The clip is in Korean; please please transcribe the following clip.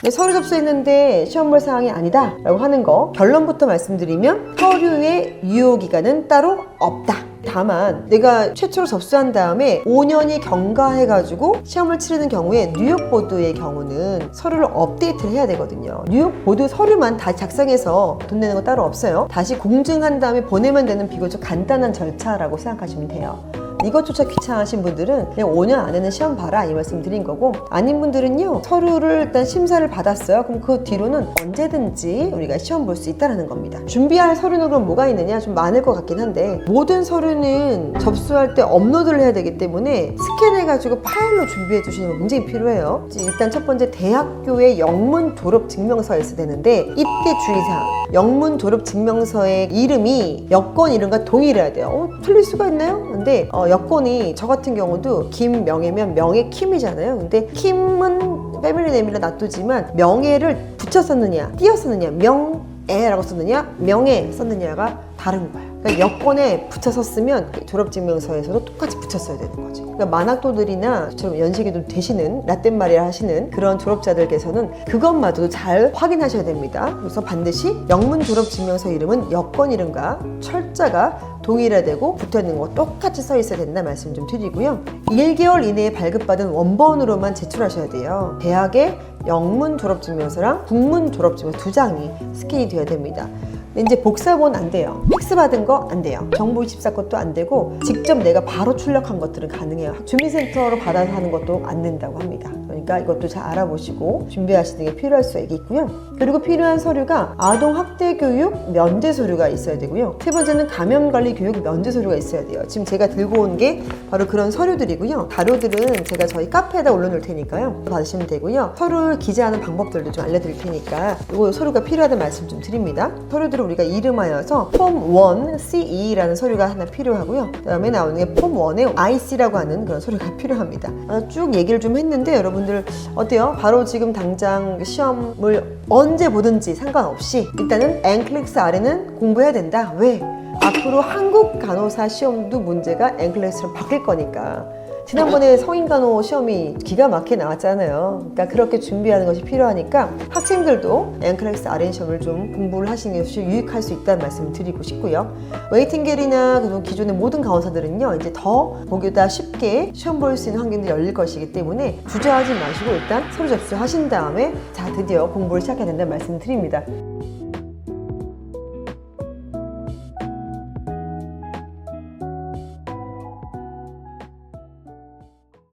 네, 서류 접수했는데 시험 볼 사항이 아니다 라고 하는 거 결론부터 말씀드리면 서류의 유효기간은 따로 없다. 다만 내가 최초로 접수한 다음에 5년이 경과해가지고 시험을 치르는 경우에 뉴욕 보드의 경우는 서류를 업데이트를 해야 되거든요. 뉴욕 보드 서류만 다 작성해서 돈 내는 거 따로 없어요. 다시 공증한 다음에 보내면 되는 비교적 간단한 절차라고 생각하시면 돼요 이것조차 귀찮으신 분들은 그냥 5년 안에는 시험 봐라 이 말씀 드린 거고 아닌 분들은요 서류를 일단 심사를 받았어요. 그럼 그 뒤로는 언제든지 우리가 시험 볼 수 있다는 겁니다. 준비할 서류는 그럼 뭐가 있느냐? 좀 많을 것 같긴 한데 모든 서류는 접수할 때 업로드를 해야 되기 때문에 스캔해 가지고 파일로 준비해 주시는 거 굉장히 필요해요. 일단 첫 번째 대학교의 영문 졸업 있어야 되는데 이때 주의사항. 영문 졸업 증명서의 이름이 여권 이름과 동일해야 돼요. 어, 틀릴 수가 있나요? 근데 어, 여권이 저 같은 경우도 김명혜면 명혜 킴이잖아요. 근데 킴은 패밀리 네임이라 놔두지만 명예를 붙여 썼느냐, 띄어 썼느냐, 명애라고 썼느냐, 명예 썼느냐가 다른 거야. 그러니까 여권에 붙여 썼으면 졸업증명서에서도 똑같이 붙였어야 되는 거지. 그러니까 만학도들이나 저처럼 연식이 좀 되시는 라떼말이라 하시는 그런 졸업자들께서는 그것마저도 잘 확인하셔야 됩니다. 그래서 반드시 영문 졸업증명서 이름은 여권 이름과 철자가 동일화되고 붙어 있는 거 똑같이 써 있어야 된다 말씀 좀 드리고요. 1개월 이내에 발급받은 원본으로만 제출하셔야 돼요. 대학의 영문 졸업증명서랑 국문 졸업증명서 두 장이 스캔이 돼야 됩니다. 이제 복사본 안 돼요. 팩스 받은 거 안 돼요. 정보 24 것도 안 되고 직접 내가 바로 출력한 것들은 가능해요. 주민센터로 받아서 하는 것도 안 된다고 합니다. 그러니까 이것도 잘 알아보시고 준비하시는 게 필요할 수 있겠고요. 그리고 필요한 서류가 아동 학대 교육 면제 서류가 있어야 되고요. 세 번째는 감염 관리 교육 면제 서류가 있어야 돼요. 지금 제가 들고 온 게 바로 그런 서류들이고요. 자료들은 제가 저희 카페에다 올려놓을 테니까요. 받으시면 되고요. 서류를 기재하는 방법들도 좀 알려드릴 테니까 이거 서류가 필요하다는 말씀 좀 드립니다. 서류들을 우리가 이름하여서 폼 1 CE라는 서류가 하나 필요하고요. 그다음에 나오는 게 폼 1에 IC라고 하는 그런 서류가 필요합니다. 아, 쭉 얘기를 좀 했는데 여러분 들 어때요? 바로 지금 당장 시험을 언제 보든지 상관없이 일단은 앵클렉스 아래는 공부해야 된다. 왜? 앞으로 한국 간호사 시험도 문제가 앵클렉스로 바뀔 거니까. 지난번에 성인간호 시험이 기가 막히게 나왔잖아요. 그러니까 그렇게 준비하는 것이 필요하니까 학생들도 앵클렉스 RN 시험을 좀 공부를 하시는 것이 유익할 수 있다는 말씀을 드리고 싶고요. 웨이팅겔이나 기존의 모든 간호사들은요, 이제 더 보기보다 쉽게 시험 볼 수 있는 환경들이 열릴 것이기 때문에 주저하지 마시고 일단 서류 접수하신 다음에 자, 드디어 공부를 시작해야 된다는 말씀을 드립니다.